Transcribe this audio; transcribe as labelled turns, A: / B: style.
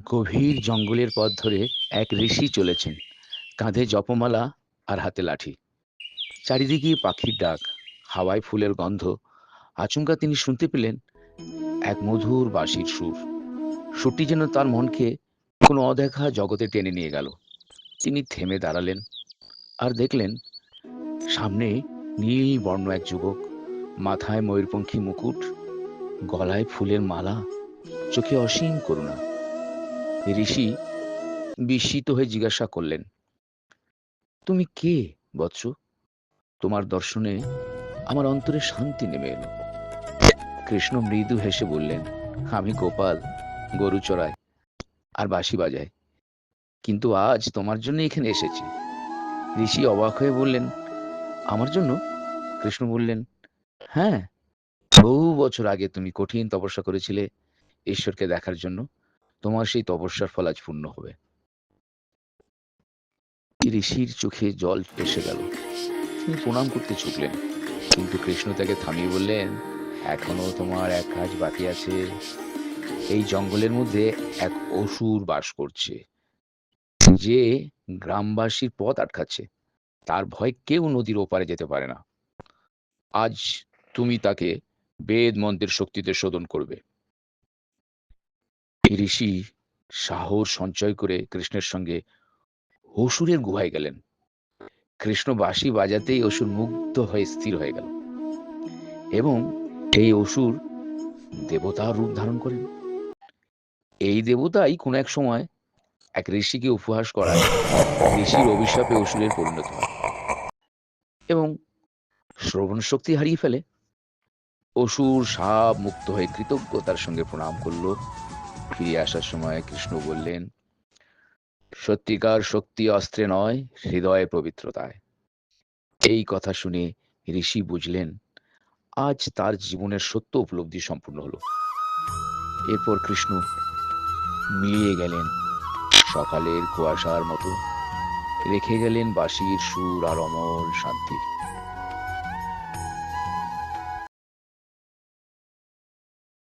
A: গভীর জঙ্গলের পথ ধরে এক ঋষি চলেছেন। কাঁধে জপমালা আর হাতে লাঠি। চারিদিকে পাখির ডাক, হাওয়ায় ফুলের গন্ধ। আচমকা তিনি শুনতে পেলেন এক মধুর বাঁশির সুর। সুরটি যেন তার মনকে কোনো অদেখা জগতে টেনে নিয়ে গেল। তিনি থেমে দাঁড়ালেন আর দেখলেন সামনে নীল বর্ণ এক যুবক, মাথায় ময়ূরপঙ্খী মুকুট, গলায় ফুলের মালা, চোখে অসীম করুণা। ঋষি বিস্মিত হয়ে জিজ্ঞাসা করলেন, তুমি কে বৎস? তোমার দর্শনে আমার অন্তরে শান্তি নেমে এলো। কৃষ্ণ মৃদু হেসে বললেন, আমি গোপাল, গরু চড়াই আর বাঁশি বাজাই। কিন্তু আজ তোমার জন্য এখানে এসেছি। ঋষি অবাক হয়ে বললেন, আমার জন্য? কৃষ্ণ বললেন হ্যাঁ বহু বছর আগে তুমি কঠিন তপস্যা করেছিলে ঈশ্বরকে দেখার জন্য। তোমার সেই তপস্যার ফল আজ পূর্ণ হবে। ঋষির চোখে জল এসে গেল। তিনি প্রণাম করতে ছুটলেন কিন্তু কৃষ্ণ তাকে থামিয়ে বললেন, এখনও তোমার এক কাজ বাকি আছে। এই জঙ্গলের মধ্যে এক অসুর বাস করছে। যে গ্রামবাসীর পথ আটকাচ্ছে, তার ভয় কেউ নদীর ওপারে যেতে পারে না। আজ তুমি তাকে বেদ মন্ত্রের শক্তিতে শোধন করবে। ঋষি সাহস সঞ্চয় করে কৃষ্ণের সঙ্গে অসুরের গুহায় গেলেন। কৃষ্ণ বাঁশি বাজাতেই অসুর মুগ্ধ হয়ে স্থির হয়ে গেল এবং এই অসুর দেবতার রূপ ধারণ করেন। এই দেবতাই কোন এক সময় এক ঋষিকে উপহাস করায় ঋষির অভিশাপে অসুরের পরিণত হয় এবং শ্রবণ শক্তি হারিয়ে ফেলে। অসুর সাপ মুক্ত হয়ে কৃতজ্ঞতার সঙ্গে প্রণাম করল ফিরে আসার সময় কৃষ্ণ বললেন, সত্যিকার শক্তি অস্ত্রে নয়, হৃদয়ে পবিত্রতায়। এই কথা শুনে ঋষি বুঝলেন, আজ তার জীবনের সত্য উপলব্ধি সম্পূর্ণ হলো। এরপর কৃষ্ণ মিলিয়ে গেলেন, সকালের কুয়াশার মতো রেখে গেলেন বাঁশির সুর আর অমল শান্তি।